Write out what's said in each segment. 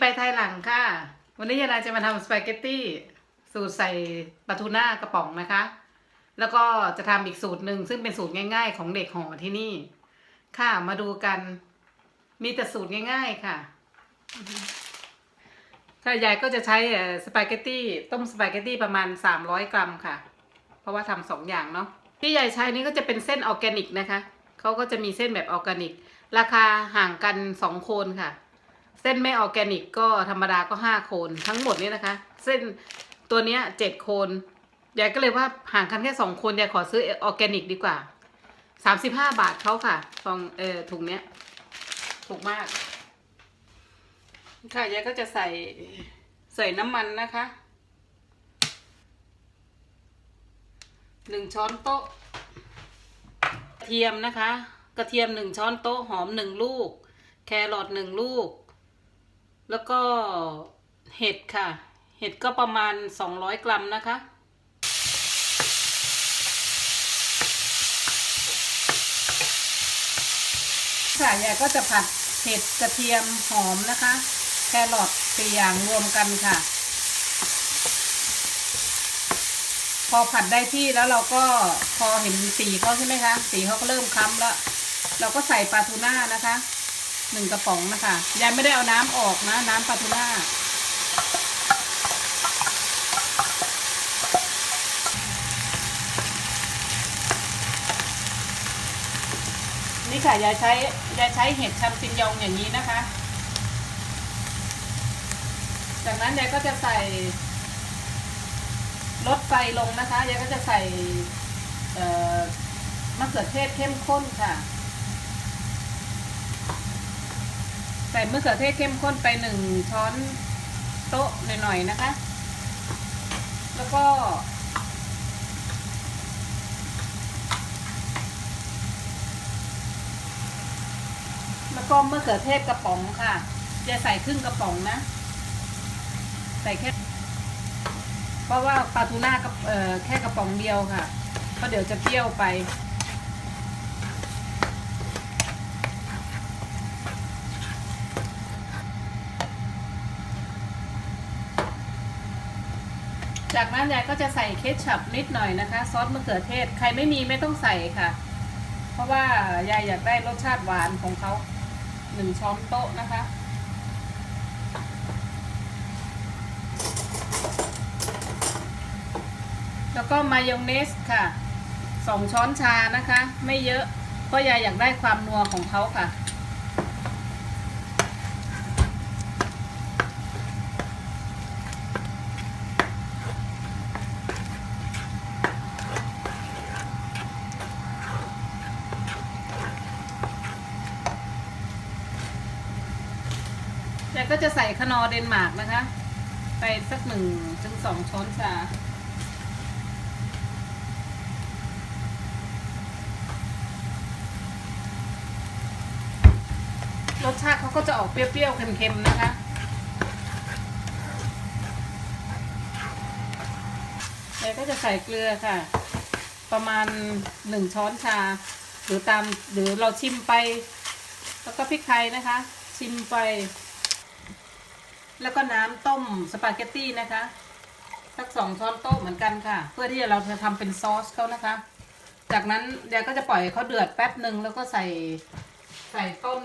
ไปไทยหลังค่ะ วันนี้ยายนาจะมาทำสปาเกตตี้สูตรใส่ปลาทูน่ากระป๋องนะคะ แล้วก็จะทำอีกสูตรหนึ่งซึ่งเป็นสูตรง่าย ๆ ของเด็กหอที่นี่ ค่ะมาดูกัน มีแต่สูตรง่าย ๆค่ะค่ะยายก็จะใช้สปาเกตตี้ต้มสปาเกตตี้ประมาณ 300 กรัมค่ะ เพราะว่าทำสองอย่างเนาะที่ยายใช้นี่ก็จะเป็นเส้นออร์แกนิกนะคะเขาก็จะมีเส้นแบบออร์แกนิก ราคาห่างกันสองโคนค่ะ เส้นไม่ออร์แกนิกก็ธรรมดาก็ห้าโคน ทั้งหมดนี้นะคะ เส้นตัวเนี้ยเจ็ดโคนยายก็เลยว่าห่างกันแค่สองโคนยายขอซื้อออร์แกนิกดีกว่าสามสิบห้าบาทเขาค่ะฟองเออถุงเนี้ยถูกมาก ค่ะยายก็จะใส่ใส่น้ำมันนะคะหนึ่งช้อนโต๊ะกระเทียมนะคะ กระเทียมหนึ่งช้อนโต๊ะหอมหนึ่งลูก แครอทหนึ่งลูก แล้วก็เห็ดค่ะ เห็ดก็ประมาณสองร้อยกรัมนะคะค่ะยายก็จะผัดเห็ดกระเทียมหอมนะคะ แครอทสี่อย่างรวมกันค่ะ พอผัดได้ที่แล้วเราก็พอเห็นสีเขาใช่ไหมคะ สีเขาก็เริ่มคล้ำแล้ว เราก็ใส่ปลาทูน่านะคะ หนึ่งกระป๋องนะคะยายไม่ได้เอาน้ำออกนะ น้ำปลาทูน่านี่ค่ะยายใช้ยายใช้เห็ดชัมปิญญองอย่างนี้นะคะ จากนั้นยายก็จะใส่ลดไฟลงนะคะยายก็จะใส่มะเขือเทศเข้มข้นค่ะ ใส่มะเขือเทศเข้มข้นไปหนึ่งช้อนโต๊ะหน่อยๆนะคะ แล้วก็ แล้วก็มะเขือเทศกระป๋องค่ะ จะใส่ครึ่งกระป๋องนะ ใส่แค่ เพราะว่าปลาทูน่ากับแค่กระป๋องเดียวค่ะเพราะเดี๋ยวจะเปรี้ยวไป จากนั้นยายก็จะใส่เคชัพนิดหน่อยนะคะ ซอสมะเขือเทศ ใครไม่มีไม่ต้องใส่ค่ะ เพราะว่ายายอยากได้รสชาติหวานของเขาหนึ่งช้อนโต๊ะนะคะ แล้วก็มายองเนสค่ะสองช้อนชานะคะ ไม่เยอะเพราะยายอยากได้ความนัวของเขาค่ะ ก็จะใส่ขนอเดนมาร์กนะคะ ไปสักหนึ่งถึงสองช้อนชารสชาติเขาก็จะออกเปรี้ยวๆ เค็มๆ นะคะ แล้วก็จะใส่เกลือค่ะ ประมาณหนึ่งช้อนชา หรือตามหรือเราชิมไป แล้วก็พริกไทยนะคะ ชิมไป แล้วก็น้ำต้มสปาเกตตี้นะคะ สักสองช้อนโต๊ะเหมือนกันค่ะ เพื่อที่เราจะทำเป็นซอสเขานะคะ จากนั้นเดี๋ยวก็จะปล่อยเขาเดือดแป๊บหนึ่งแล้วก็ใส่ใส่ต้น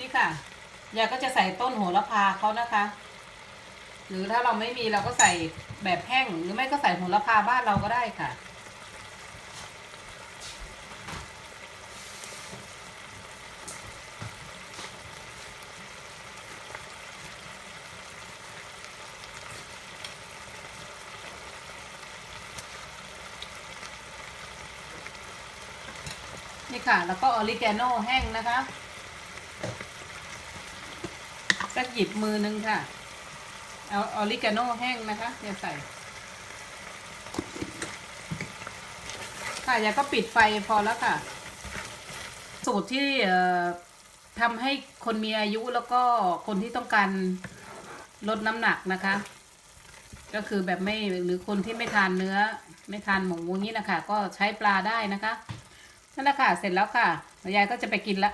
นี่ค่ะยายก็จะใส่ต้นโหระพาเขานะคะ หรือถ้าเราไม่มีเราก็ใส่แบบแห้ง หรือไม่ก็ใส่โหระพาบ้านเราก็ได้ค่ะ นี่ค่ะ แล้วก็ออริกโนแห้งนะคะสักหยิบมือนึงค่ะ เอาออริกาโนแห้งนะคะอย่าใส่ ค่ะอย่าก็ปิดไฟพอแล้วค่ะ สูตรที่ทำให้คนมีอายุแล้วก็คนที่ต้องการลดน้ำหนักนะคะ ก็คือแบบไม่หรือคนที่ไม่ทานเนื้อ ไม่ทานหมูงี้นะคะ ก็ใช้ปลาได้นะคะนั่นแหละค่ะ เสร็จแล้วค่ะยายก็จะไปกินละ